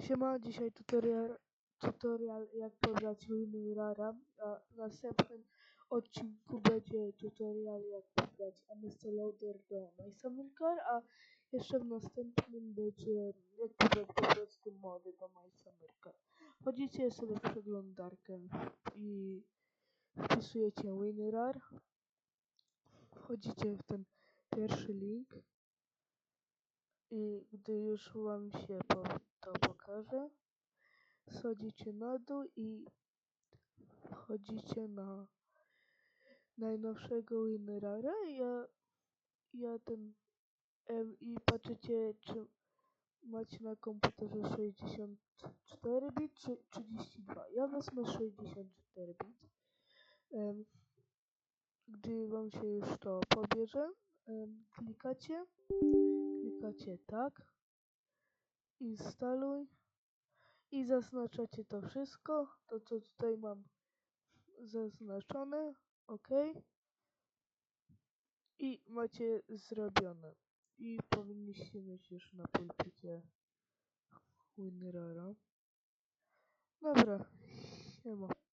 Siema, dzisiaj tutorial, tutorial jak pobrać WinRara, a w następnym odcinku będzie tutorial jak pobrać MSC Loader do MySummerCar, a jeszcze w następnym będzie jak pobrać po prostu mody do MySummerCar. Wchodzicie sobie w przeglądarkę i wpisujecie WinRAR, wchodzicie w ten pierwszy link i gdy już wam się to schodzicie na dół i wchodzicie na najnowszego WinRara. Ja, ja ten em, i patrzycie, czy macie na komputerze 64 bit czy 32. Ja wezmę 64 bit. Em, gdy wam się już to pobierze, em, klikacie klikacie tak, instaluj i zaznaczacie to wszystko, to co tutaj mam zaznaczone, ok i macie zrobione i powinniście mieć już na pulpicie WinRara. Dobra, siema.